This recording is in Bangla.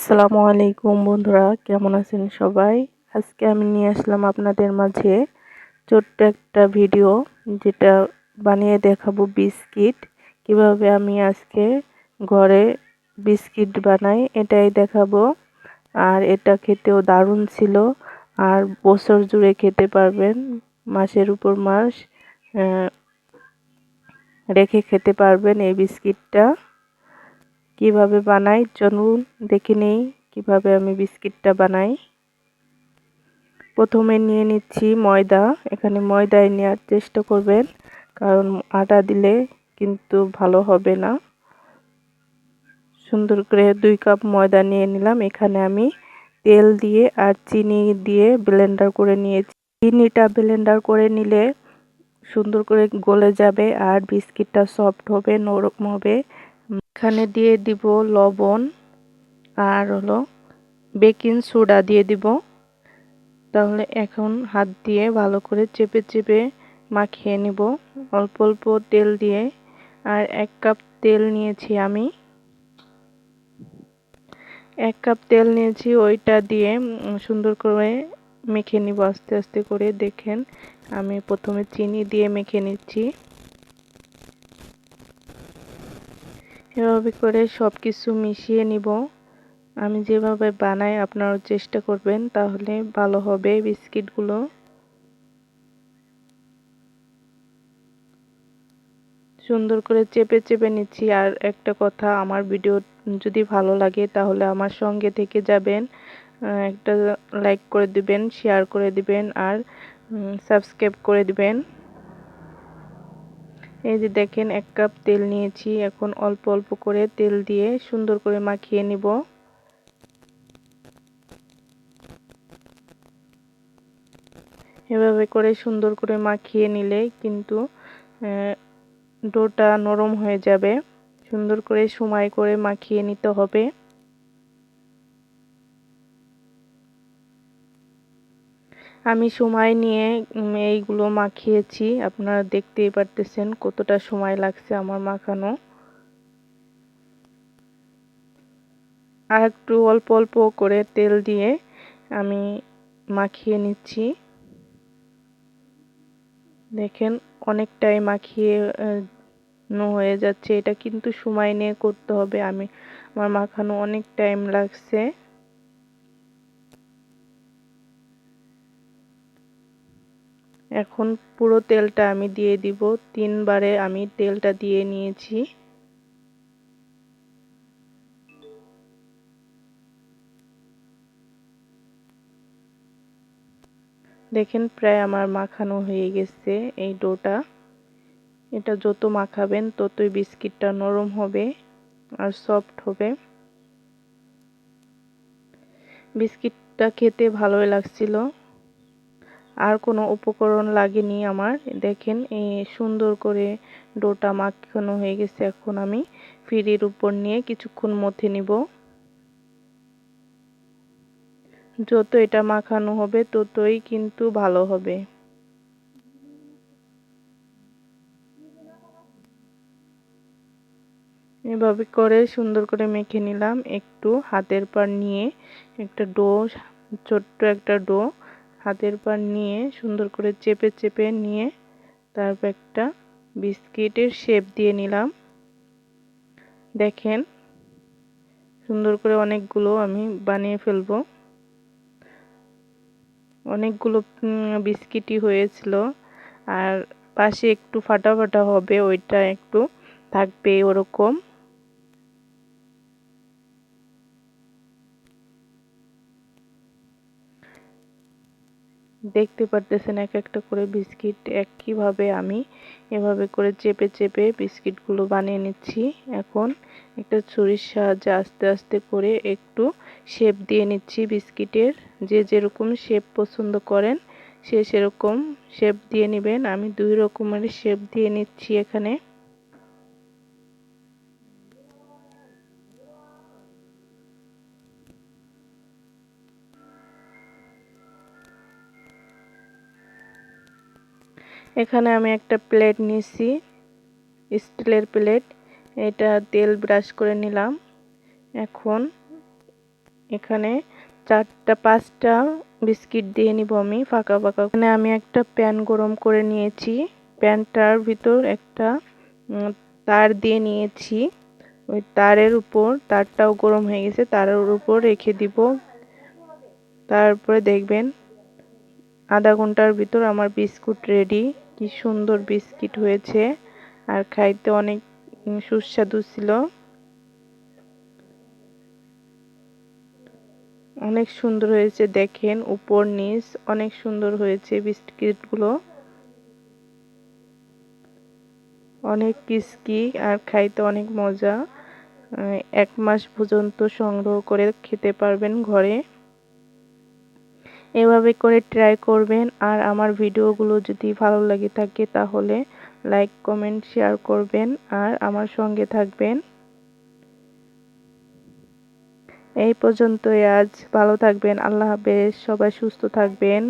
আসসালামু আলাইকুম বন্ধুরা, কেমন আছেন সবাই? আজকে আমি নিয়ে আসলাম আপনাদের মাঝে ছোট্ট একটা ভিডিও যেটা বানিয়ে দেখাবো বিস্কিট। কীভাবে আমি আজকে ঘরে বিস্কিট বানাই এটাই দেখাবো। আর এটা খেতেও দারুণ ছিল। আর বছর জুড়ে খেতে পারবেন, মাসের উপর মাস রেখে খেতে পারবেন এই বিস্কিটটা। কীভাবে বানাই? চলুন দেখে নেই কীভাবে আমি বিস্কিটটা বানাই। প্রথমে নিয়ে নিচ্ছি ময়দা। এখানে ময়দায় নেওয়ার চেষ্টা করবেন, কারণ আটা দিলে কিন্তু ভালো হবে না। সুন্দর করে দুই কাপ ময়দা নিয়ে নিলাম। এখানে আমি তেল দিয়ে আর চিনি দিয়ে ব্লেন্ডার করে নিয়েছি। চিনিটা ব্লেন্ডার করে নিলে সুন্দর করে গলে যাবে আর বিস্কিটটা সফট হবে, নরম হবে। এখানে দিয়ে দিব লবণ আর হলো বেকিং সোডা দিয়ে দিব। তাহলে এখন হাত দিয়ে ভালো করে চেপে চেপে মাখিয়ে নিব। অল্প অল্প তেল দিয়ে। আর এক কাপ তেল নিয়েছি আমি। এক কাপ তেল নিয়েছি, ওইটা দিয়ে সুন্দর করে মেখে নিব, আস্তে আস্তে করে। দেখেন, আমি প্রথমে চিনি দিয়ে মেখে নিচ্ছি। এভাবে করে সব কিছু মিশিয়ে নিব। আমি যেভাবে বানাই আপনারাও চেষ্টা করবেন, তাহলে ভালো হবে বিস্কিটগুলো। সুন্দর করে চেপে চেপে নিচ্ছি। আর একটা কথা, আমার ভিডিও যদি ভালো লাগে, তাহলে আমার সঙ্গে থেকে যাবেন। একটা লাইক করে দিবেন, শেয়ার করে দিবেন, আর সাবস্ক্রাইব করে দিবেন। এই যে দেখেন, এক কাপ তেল নিয়েছি। এখন অল্প অল্প করে তেল দিয়ে সুন্দর করে মাখিয়ে নিব। এভাবে করে সুন্দর করে মাখিয়ে নিলে কিন্তু ডোটা নরম হয়ে যাবে। সুন্দর করে সময় করে মাখিয়ে নিতে হবে। আমি সময় নিয়ে এইগুলো মাখিয়েছি। আপনারা দেখতেই পারতেছেন কতটা সময় লাগছে আমার মাখানো। আর একটু অল্প অল্প করে তেল দিয়ে আমি মাখিয়ে নিচ্ছি। দেখেন অনেকটাই মাখিয়ে হয়ে যাচ্ছে। এটা কিন্তু সময় নিয়ে করতে হবে। আমি, আমার মাখানো অনেক টাইম লাগছে। এখন পুরো তেলটা আমি দিয়ে দিব। তিনবারে আমি তেলটা দিয়ে নিয়েছি। দেখেন প্রায় আমার মাখানো হয়ে গেছে এই ডোটা। এটা যত মাখাবেন ততই বিস্কিটটা নরম হবে আর সফট হবে। বিস্কিটটা খেতে ভালোই লাগছিল। আর কোনো উপকরণ লাগেনি আমার। দেখেন সুন্দর করে ডোটা মাখানো হয়ে গেছে। এখন আমি ফিরির উপর নিয়ে কিছুক্ষণ মথে নিব। যত এটা মাখানো হবে, ততই কিন্তু ভালো হবে। এভাবে করে সুন্দর করে মেখে নিলাম। একটু হাতের পার নিয়ে একটা ডো, ছোট্ট একটা ডো হাতের পার নিয়ে সুন্দর করে চেপে চেপে নিয়ে তারপর একটা বিস্কিটের শেপ দিয়ে নিলাম। দেখেন, সুন্দর করে অনেকগুলো আমি বানিয়ে ফেলব। অনেকগুলো বিস্কিটই হয়েছিল। আর পাশে একটু ফাটা ফাটা হবে, ওইটা একটু থাকবে ওরকম। দেখতে পারতেছেন এক একটা করে বিস্কিট একইভাবে আমি এভাবে করে চেপে চেপে বিস্কিটগুলো বানিয়ে নিচ্ছি। এখন একটা ছুরির সাহায্যে আস্তে আস্তে করে একটু শেপ দিয়ে নিচ্ছি বিস্কিটের। যে যেরকম শেপ পছন্দ করেন, সে সেরকম শেপ দিয়ে নেবেন। আমি দুই রকমের শেপ দিয়ে নিচ্ছি এখানে। এখানে আমি একটা প্লেট নিছি স্টিলের প্লেট। এটা তেল ব্রাশ করে নিলাম। এখন এখানে চারটা, পাঁচটা বিস্কিট দিয়ে নিব আমি ফাঁকা ফাঁকা। এখানে আমি একটা প্যান গরম করে নিয়েছি। প্যানটার ভিতর একটা তার দিয়ে নিয়েছি। ওই তারের উপর, তারটাও গরম হয়ে গেছে, তারের উপর রেখে দিব। তারপরে দেখবেন আধা ঘণ্টার ভিতর আমার বিস্কুট রেডি কি সুন্দর বিস্কিট হয়েছে। আর খাইতে অনেক সুস্বাদু ছিল। অনেক সুন্দর হয়েছে দেখেন উপর নিচ। অনেক সুন্দর হয়েছে বিস্কিটগুলো। অনেক কিসকি আর খাইতে অনেক মজা। এক মাস পর্যন্ত সংগ্রহ করে খেতে পারবেন ঘরে। এভাবে করে ট্রাই করবেন। আর আমার ভিডিওগুলো যদি ভালো লাগে থাকে তাহলে লাইক কমেন্ট শেয়ার করবেন। আর আমার সঙ্গে থাকবেন। এই পর্যন্তই আজ। ভালো থাকবেন। আল্লাহ হাফেজ। সবাই সুস্থ থাকবেন।